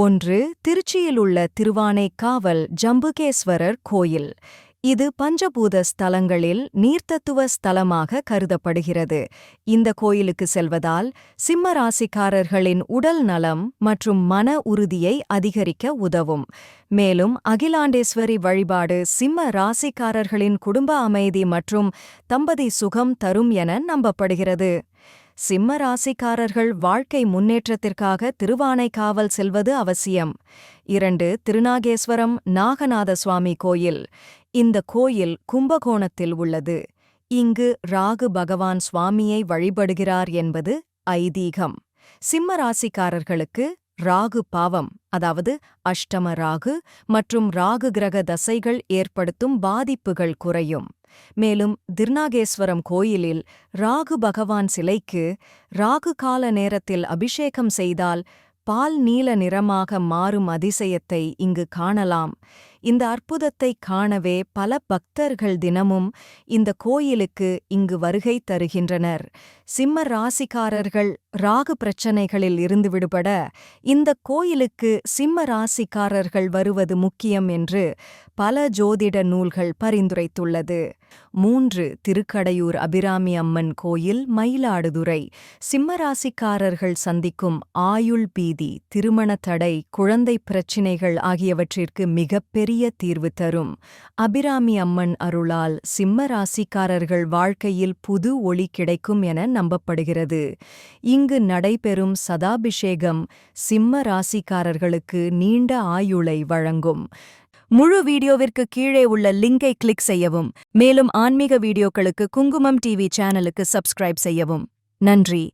ஒன்று திருச்சியிலுள்ள திருவானைக்காவல் ஜம்புகேஸ்வரர் கோயில். இது பஞ்சபூத ஸ்தலங்களில் நீர்த்தத்துவ ஸ்தலமாக கருதப்படுகிறது. இந்த கோயிலுக்கு செல்வதால் சிம்ம ராசிக்காரர்களின் உடல் நலம் மற்றும் மன உறுதியை அதிகரிக்க உதவும். மேலும் அகிலாண்டேஸ்வரி வழிபாடு சிம்ம ராசிக்காரர்களின் குடும்ப அமைதி மற்றும் தம்பதி சுகம் தரும் என நம்பப்படுகிறது. சிம்ம ராசிக்காரர்கள் வாழ்க்கை முன்னேற்றத்திற்காக திருவானைக்காவல் செல்வது அவசியம். இரண்டு திருநாகேஸ்வரம் நாகநாத சுவாமி கோயில். இந்த கோயில் கும்பகோணத்தில் உள்ளது. இங்கு ராகு பகவான் சுவாமியை வழிபடுகிறார் என்பது ஐதீகம். சிம்ம ராசிக்காரர்களுக்கு ராகு பாவம் அதாவது அஷ்டம ராகு மற்றும் ராகு கிரக தசைகள் ஏற்படுத்தும் பாதிப்புகள் குறையும். மேலும் திருநாகேஸ்வரம் கோயிலில் ராகு பகவான் சிலைக்கு ராகு கால நேரத்தில் அபிஷேகம் செய்தால் பால் நீல நிறமாக மாறும் அதிசயத்தை இங்கு காணலாம். இந்த அற்புதத்தை காணவே பல பக்தர்கள் தினமும் இந்த கோயிலுக்கு இங்கு வருகை தருகின்றனர். சிம்ம ராசிக்காரர்கள் ராகு பிரச்சனைகளில் இருந்து விடுபட இந்த கோயிலுக்கு சிம்ம ராசிக்காரர்கள் வருவது முக்கியம் என்று பல ஜோதிட நூல்கள் பரிந்துரைத்துள்ளது. மூன்று திருக்கடையூர் அபிராமி அம்மன் கோயில் மயிலாடுதுறை. சிம்ம ராசிக்காரர்கள் சந்திக்கும் ஆயுள் பீதி திருமண தடை குழந்தை பிரச்சினைகள் ஆகியவற்றிற்கு மிகப்பெரிய தீர்வு தரும். அபிராமி அம்மன் அருளால் சிம்ம ராசிக்காரர்கள் வாழ்க்கையில் புது ஒளி கிடைக்கும் என நம்பப்படுகிறது. இங்கு நடைபெறும் சதாபிஷேகம் சிம்ம ராசிக்காரர்களுக்கு நீண்ட ஆயுளை வழங்கும். முழு வீடியோவிற்கு கீழே உள்ள லிங்கை கிளிக் செய்யவும் மேலும் ஆன்மீக வீடியோக்களுக்கு குங்குமம் டிவி சேனலுக்கு சப்ஸ்கிரைப் செய்யவும். நன்றி.